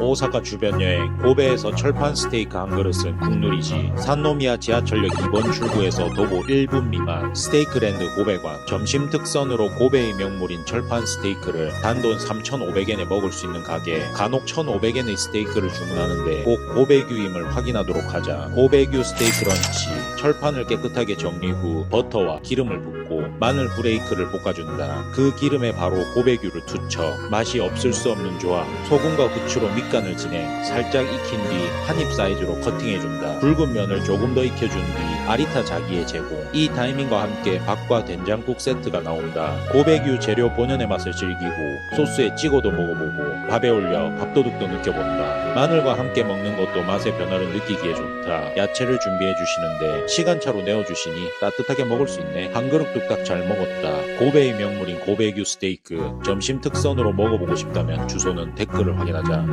오사카 주변 여행 고베에서 철판 스테이크 한 그릇은 국룰이지. 산노미야 지하철역 2번 출구에서 도보 1분 미만. 스테이크랜드 고베관 점심 특선으로 고베의 명물인 철판 스테이크를 단돈 3,500엔에 먹을 수 있는 가게 간혹 1,500엔의 스테이크를 주문하는데 꼭 고베규임을 확인하도록 하자. 고베규 스테이크 런치 철판을 깨끗하게 정리 후 버터와 기름을 붓고 마늘 브레이크를 볶아준다. 그 기름에 바로 고베규를 투쳐 맛이 없을 수 없는 조합 소금과 후추로 밑간을 진행. 살짝 익힌 뒤 한입 사이즈로 커팅해준다. 굵은 면을 조금 더 익혀준 뒤 아리타 자기의 제공 이 타이밍과 함께 밥과 된장국 세트가 나온다. 고베규 재료 본연의 맛을 즐기고 소스에 찍어도 먹어보고 밥에 올려 밥도둑도 느껴본다. 마늘과 함께 먹는 것도 맛의 변화를 느끼기에 좋다. 야채를 준비해 주시는데 시간차로 내어주시니 따뜻하게 먹을 수 있네. 한 그릇 뚝딱 잘 먹었다. 고베의 명물인 고베규 스테이크 점심 특선으로 먹어보고 싶다면 주소는 댓글을 확인하자